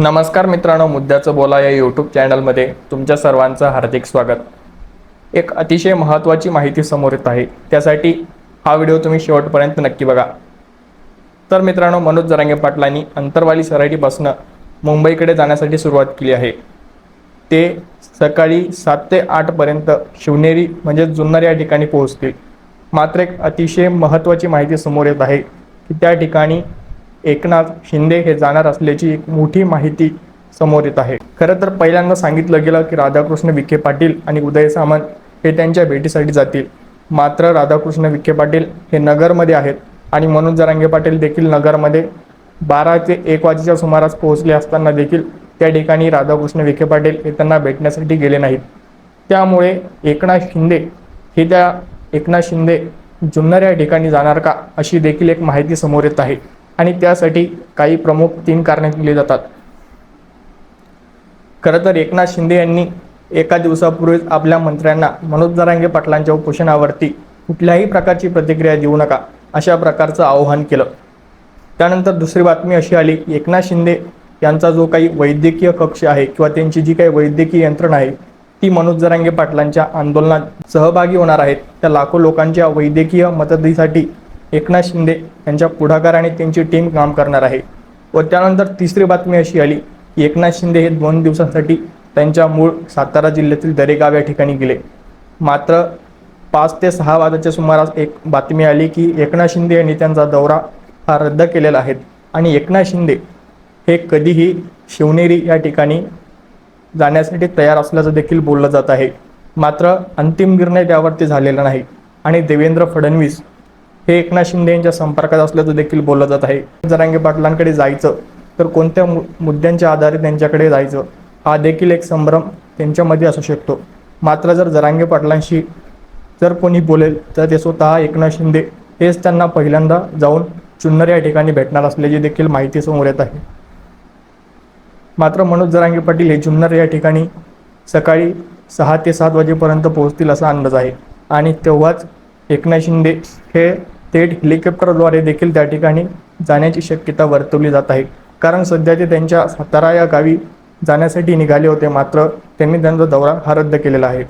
नमस्कार मित्रांनो मुद्द्याचं बोला या यूट्यूब चॅनलमध्ये तुमच्या सर्वांचं हार्दिक स्वागत. एक अतिशय महत्त्वाची माहिती समोर येत आहे. त्यासाठी हा व्हिडिओ तुम्ही शेवटपर्यंत नक्की बघा. तर मित्रांनो मनोज जरांगे पाटलांनी अंतरवाली सराटीपासून मुंबईकडे जाण्यासाठी सुरुवात केली आहे. ते सकाळी सात ते आठपर्यंत शिवनेरी म्हणजे जुन्नर या ठिकाणी पोहोचतील. मात्र एक अतिशय महत्त्वाची माहिती समोर येत आहे की त्या ठिकाणी एकनाथ शिंदे हे जाणार असल्याची एक मोठी माहिती समोर येत आहे. खरं तर पहिल्यांदा सांगितलं गेलं की राधाकृष्ण विखे पाटील आणि उदय सामंत हे त्यांच्या भेटीसाठी जातील. मात्र राधाकृष्ण विखे पाटील हे नगरमध्ये आहेत आणि मनोज जरांगे पाटील देखील नगरमध्ये बारा ते एक वाजेच्या सुमारास पोहोचले असताना देखील त्या ठिकाणी राधाकृष्ण विखे पाटील हे त्यांना भेटण्यासाठी गेले नाहीत. त्यामुळे एकनाथ शिंदे हे त्या एकनाथ शिंदे जुन्नर या ठिकाणी जाणार का अशी देखील एक माहिती समोर येत आहे. आणि त्यासाठी काही प्रमुख तीन कारणे दिली जातात. खरं तर एकनाथ शिंदे यांनी एका दिवसापूर्वीच आपल्या मंत्र्यांना मनोज जरांगे पाटलांच्या उपोषणावरती कुठल्याही प्रकारची प्रतिक्रिया देऊ नका अशा प्रकारचं आवाहन केलं. त्यानंतर दुसरी बातमी अशी आली की एकनाथ शिंदे यांचा जो काही वैद्यकीय कक्ष आहे किंवा त्यांची जी काही वैद्यकीय यंत्रणा आहे ती मनोज जरांगे पाटलांच्या आंदोलनात सहभागी होणार आहेत. त्या लाखो लोकांच्या वैद्यकीय मदतीसाठी एकनाथ शिंदे यांच्या पुढाकाराने त्यांची टीम काम करणार आहे. व त्यानंतर तिसरी बातमी अशी आली की एकनाथ शिंदे हे दोन दिवसांसाठी त्यांच्या मूळ सातारा जिल्ह्यातील दरेगाव या ठिकाणी गेले. मात्र पाच ते सहा वाजाच्या सुमारास एक बातमी आली की एकनाथ शिंदे यांनी त्यांचा दौरा हा रद्द केलेला आहे आणि एकनाथ शिंदे हे कधीही शिवनेरी या ठिकाणी जाण्यासाठी तयार असल्याचं देखील बोललं जात आहे. मात्र अंतिम निर्णय त्यावरती झालेला नाही आणि देवेंद्र फडणवीस हे एकनाथ शिंदे यांच्या संपर्कात असल्याचं देखील बोललं जात आहे. जरांगे पाटलांकडे जायचं तर कोणत्या मु मुद्द्यांच्या आधारे त्यांच्याकडे जायचं? हा देखील एक संभ्रम त्यांच्यामध्ये असू शकतो. मात्र जर जरांगे पाटलांशी जर कोणी बोलेल तर ते स्वतः एकनाथ शिंदे हेच त्यांना पहिल्यांदा जाऊन चुन्नर या ठिकाणी भेटणार असल्याची देखील माहिती समोर येत आहे. मात्र मनोज जरांगे पाटील हे जुन्नर या ठिकाणी सकाळी सहा ते सात वाजेपर्यंत पोहोचतील असा अंदाज आहे. आणि तेव्हाच एकनाथ शिंदे हे थेट हेलिकॉप्टरद्वारे देखील त्या ठिकाणी जाण्याची शक्यता वर्तवली जात आहे. कारण सध्या ते त्यांच्या सातारा या गावी जाण्यासाठी निघाले होते मात्र त्यांनी त्यांचा दौरा हा रद्द केलेला आहे.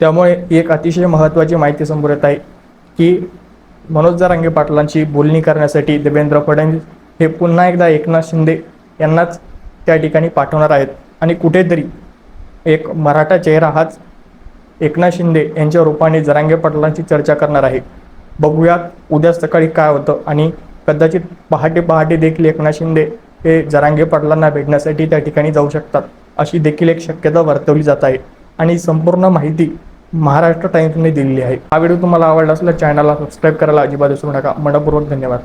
त्यामुळे एक अतिशय महत्त्वाची माहिती समोर येत आहे की मनोज जरांगे पाटलांची बोलणी करण्यासाठी देवेंद्र फडणवीस हे पुन्हा एकदा एकनाथ शिंदे यांनाच त्या ठिकाणी पाठवणार आहेत आणि कुठेतरी एक मराठा चेहरा हाच एकनाथ शिंदे यांच्या रूपाने जरांगे पाटलांची चर्चा करणार आहे. बघूयात उद्या सकाळी काय होतं. आणि कदाचित पहाटे पहाटे देखील एकनाथ शिंदे हे जरांगे पाटलांना भेटण्यासाठी त्या ठिकाणी जाऊ शकतात अशी देखील एक शक्यता वर्तवली जात आहे. आणि संपूर्ण माहिती महाराष्ट्र टाइम्सने दिलेली आहे. हा व्हिडिओ तुम्हाला आवडला असल्यास चॅनलला सबस्क्राईब करायला अजिबात विसरू नका. मनपूर्वक धन्यवाद.